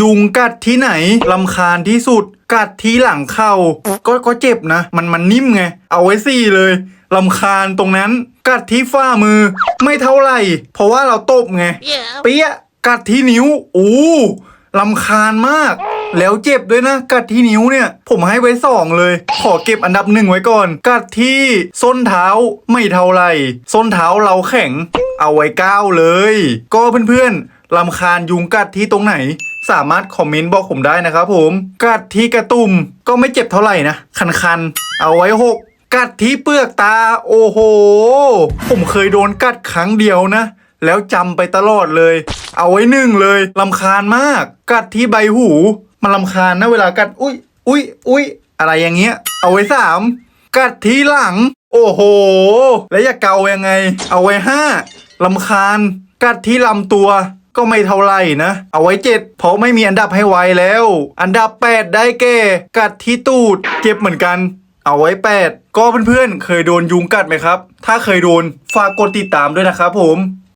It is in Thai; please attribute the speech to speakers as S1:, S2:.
S1: ยุงกัดที่ไหนลำคาญที่สุด กัดที่หลังเข่าก็ก็เจ็บนะ มันมันนิ่มไง เอาไว้สี่เลยลำคาญตรงนั้น กัดที่ฝ่ามือ ไม่เท่าไหร่ เพราะว่าเราตบไง เปี้ยะกัดที่นิ้วอู้ลำคาญมาก แล้วเจ็บด้วยนะ กัดที่นิ้วเนี่ย ผมให้ไว้สองเลย ขอเก็บอันดับหนึ่งไว้ก่อน กัดที่ส้นเท้าไม่เท่าไหร่ ส้นเท้าเราแข็ง เอาไว้เก้าเลย ก็เพื่อนๆลำคาญยุงกัดที่ตรงไหน สามารถคอมเมนต์บอกผมได้นะครับผมกัดที่กระตุ่มก็ไม่เจ็บเท่าไหร่นะ คันๆ เอาไว้หกกัดที่เปลือกตา โอ้โห ผมเคยโดนกัดครั้งเดียวนะ แล้วจำไปตลอดเลย เอาไว้หนึ่งเลยลำคาญมาก กัดที่ใบหู มันลำคาญนะเวลากัด อุ้ยอุ้ยอุ้ยอะไรอย่างเงี้ย เอาไว้สามกัดที่หลัง โอ้โห แล้วอย่าเกายังไง เอาไว้ห้าลำคาญ กัดที่ลำตัว ก็ไม่เท่าไหร่นะ เอาไว้เจ็ดเพราะไม่มีอันดับให้ไวแล้ว อันดับแปดได้แก่กัดที่ตูด เจ็บเหมือนกัน เอาไว้ 8 ก็เพื่อนๆ เคยโดนยุงกัดไหมครับ ถ้าเคยโดนฝากกดติดตามด้วยนะครับผม